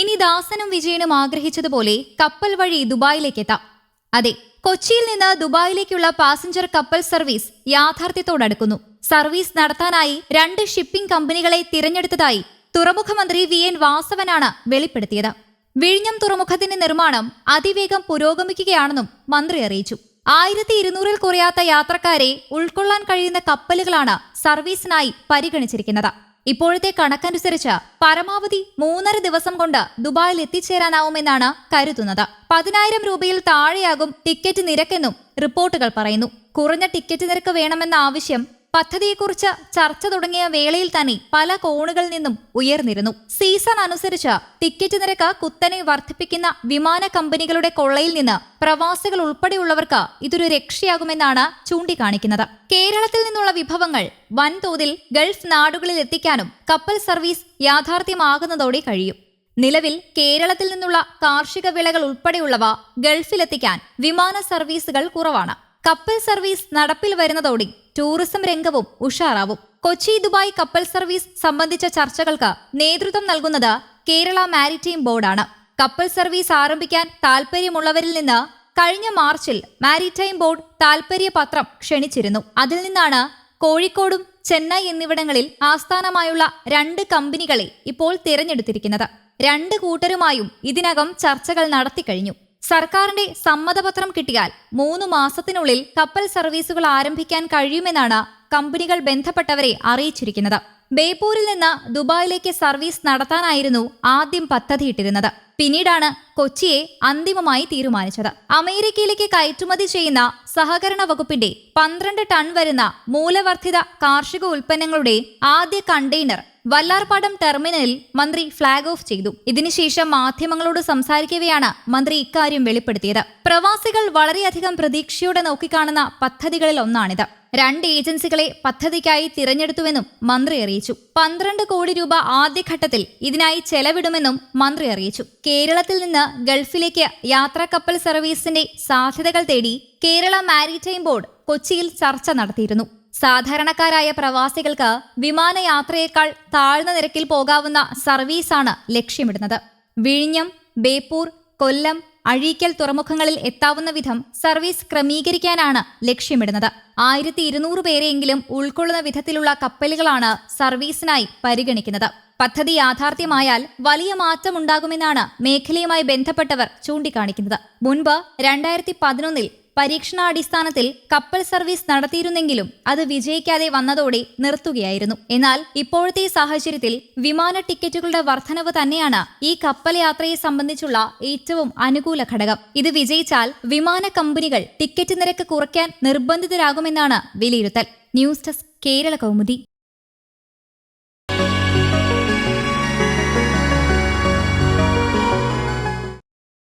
ഇനി ദാസനും വിജയനും ആഗ്രഹിച്ചതുപോലെ കപ്പൽ വഴി ദുബായിലേക്ക് എത്താം അതെ കൊച്ചിയിൽ നിന്ന് ദുബായിലേക്കുള്ള പാസഞ്ചർ കപ്പൽ സർവീസ് യാഥാർത്ഥ്യത്തോടടുക്കുന്നു സർവീസ് നടത്താനായി രണ്ട് ഷിപ്പിംഗ് കമ്പനികളെ തിരഞ്ഞെടുത്തതായി തുറമുഖമന്ത്രി വി എൻ വാസവനാണ് വെളിപ്പെടുത്തിയത്. വിഴിഞ്ഞം തുറമുഖത്തിന്റെ നിർമ്മാണം അതിവേഗം പുരോഗമിക്കുകയാണെന്നും മന്ത്രി അറിയിച്ചു. ആയിരത്തി ഇരുന്നൂറിൽ കുറയാത്ത യാത്രക്കാരെ ഉൾക്കൊള്ളാൻ കഴിയുന്ന കപ്പലുകളാണ് സർവീസിനായി പരിഗണിച്ചിരിക്കുന്നത്. ഇപ്പോഴത്തെ കണക്കനുസരിച്ച് പരമാവധി മൂന്നര ദിവസം കൊണ്ട് ദുബായിൽ എത്തിച്ചേരാനാവുമെന്നാണ് കരുതുന്നത്. പതിനായിരം രൂപയിൽ താഴെയാകും ടിക്കറ്റ് നിരക്കെന്നും റിപ്പോർട്ടുകൾ പറയുന്നു. കുറഞ്ഞ ടിക്കറ്റ് നിരക്ക് വേണമെന്ന ആവശ്യം പദ്ധതിയെക്കുറിച്ച് ചർച്ച തുടങ്ങിയ വേളയിൽ തന്നെ പല കോണുകളിൽ നിന്നും ഉയർന്നിരുന്നു. സീസൺ അനുസരിച്ച് ടിക്കറ്റ് നിരക്ക് കുത്തനെ വർദ്ധിപ്പിക്കുന്ന വിമാന കമ്പനികളുടെ കൊള്ളയിൽ നിന്ന് പ്രവാസികൾ ഉൾപ്പെടെയുള്ളവർക്ക് ഇതൊരു രക്ഷയാകുമെന്നാണ് ചൂണ്ടിക്കാണിക്കുന്നത്. കേരളത്തിൽ നിന്നുള്ള വിഭവങ്ങൾ വൻതോതിൽ ഗൾഫ് നാടുകളിൽ എത്തിക്കാനും കപ്പൽ സർവീസ് യാഥാർത്ഥ്യമാകുന്നതോടെ കഴിയും. നിലവിൽ കേരളത്തിൽ നിന്നുള്ള കാർഷിക വിളകൾ ഉൾപ്പെടെയുള്ളവ ഗൾഫിലെത്തിക്കാൻ വിമാന സർവീസുകൾ കുറവാണ്. കപ്പൽ സർവീസ് നടപ്പിൽ വരുന്നതോടെ ടൂറിസം രംഗവും ഉഷാറാവും. കൊച്ചി ദുബായ് കപ്പൽ സർവീസ് സംബന്ധിച്ച ചർച്ചകൾക്ക് നേതൃത്വം നൽകുന്നത് കേരള മാരിടൈം ബോർഡാണ്. കപ്പൽ സർവീസ് ആരംഭിക്കാൻ താൽപര്യമുള്ളവരിൽ നിന്ന് കഴിഞ്ഞ മാർച്ചിൽ മാരിടൈം ബോർഡ് താൽപ്പര്യപത്രം ക്ഷണിച്ചിരുന്നു. അതിൽ നിന്നാണ് കോഴിക്കോടും ചെന്നൈ എന്നിവിടങ്ങളിൽ ആസ്ഥാനമായുള്ള രണ്ട് കമ്പനികളെ ഇപ്പോൾ തിരഞ്ഞെടുത്തിരിക്കുന്നത്. രണ്ട് കൂട്ടരുമായും ഇതിനകം ചർച്ചകൾ നടത്തിക്കഴിഞ്ഞു. സർക്കാരിന്റെ സമ്മതപത്രം കിട്ടിയാൽ മൂന്ന് മാസത്തിനുള്ളിൽ കപ്പൽ സർവീസുകൾ ആരംഭിക്കാൻ കഴിയുമെന്നാണ് കമ്പനികൾ ബന്ധപ്പെട്ടവരെ അറിയിച്ചിരിക്കുന്നത്. ബേപ്പൂരിൽ നിന്ന് ദുബായിലേക്ക് സർവീസ് നടത്താനായിരുന്നു ആദ്യം പദ്ധതിയിട്ടിരുന്നത്. പിന്നീടാണ് കൊച്ചിയെ അന്തിമമായി തീരുമാനിച്ചത്. അമേരിക്കയിലേക്ക് കയറ്റുമതി ചെയ്യുന്ന സഹകരണ വകുപ്പിന്റെ പന്ത്രണ്ട് ടൺ വരുന്ന മൂലവർദ്ധിത കാർഷിക ഉൽപ്പന്നങ്ങളുടെ ആദ്യ കണ്ടെയ്നർ വല്ലാർപാടം ടെർമിനലിൽ മന്ത്രി ഫ്ളാഗ് ഓഫ് ചെയ്തു. ഇതിനുശേഷം മാധ്യമങ്ങളോട് സംസാരിക്കവെയാണ് മന്ത്രി ഇക്കാര്യം വെളിപ്പെടുത്തിയത്. പ്രവാസികൾ വളരെയധികം പ്രതീക്ഷയോടെ നോക്കിക്കാണുന്ന പദ്ധതികളിൽ ഒന്നാണിത്. രണ്ട് ഏജൻസികളെ പദ്ധതിക്കായി തിരഞ്ഞെടുത്തുവെന്നും മന്ത്രി അറിയിച്ചു. പന്ത്രണ്ട് കോടി രൂപ ആദ്യഘട്ടത്തിൽ ഇതിനായി ചെലവിടുമെന്നും മന്ത്രി അറിയിച്ചു. കേരളത്തിൽ നിന്ന് ഗൾഫിലേക്ക് യാത്രാ കപ്പൽ സർവീസിന്റെ സാധ്യതകൾ തേടി കേരള മാരിടൈം ബോർഡ് കൊച്ചിയിൽ ചർച്ച നടത്തിയിരുന്നു. സാധാരണക്കാരായ പ്രവാസികൾക്ക് വിമാനയാത്രയേക്കാൾ താഴ്ന്ന നിരക്കിൽ പോകാവുന്ന സർവീസാണ് ലക്ഷ്യമിടുന്നത്. വിഴിഞ്ഞം ബേപ്പൂർ കൊല്ലം അഴീക്കൽ തുറമുഖങ്ങളിൽ എത്താവുന്ന വിധം സർവീസ് ക്രമീകരിക്കാനാണ് ലക്ഷ്യമിടുന്നത്. ആയിരത്തി ഇരുന്നൂറ് പേരെയെങ്കിലും ഉൾക്കൊള്ളുന്ന വിധത്തിലുള്ള കപ്പലുകളാണ് സർവീസിനായി പരിഗണിക്കുന്നത്. പദ്ധതി യാഥാർത്ഥ്യമായാൽ വലിയ മാറ്റമുണ്ടാകുമെന്നാണ് മേഖലയുമായി ബന്ധപ്പെട്ടവർ ചൂണ്ടിക്കാണിക്കുന്നത്. മുൻപ് രണ്ടായിരത്തി പതിനൊന്നിൽ പരീക്ഷണാടിസ്ഥാനത്തിൽ കപ്പൽ സർവീസ് നടത്തിയിരുന്നെങ്കിലും അത് വിജയിക്കാതെ വന്നതോടെ നിർത്തുകയായിരുന്നു. എന്നാൽ ഇപ്പോഴത്തെ സാഹചര്യത്തിൽ വിമാന ടിക്കറ്റുകളുടെ വർധനവ് തന്നെയാണ് ഈ കപ്പൽ യാത്രയെ സംബന്ധിച്ചുള്ള ഏറ്റവും അനുകൂല ഘടകം. ഇത് വിജയിച്ചാൽ വിമാന കമ്പനികൾ ടിക്കറ്റ് നിരക്ക് കുറയ്ക്കാൻ നിർബന്ധിതരാകുമെന്നാണ് വിലയിരുത്തൽ. News desk Kerala Kaumudi.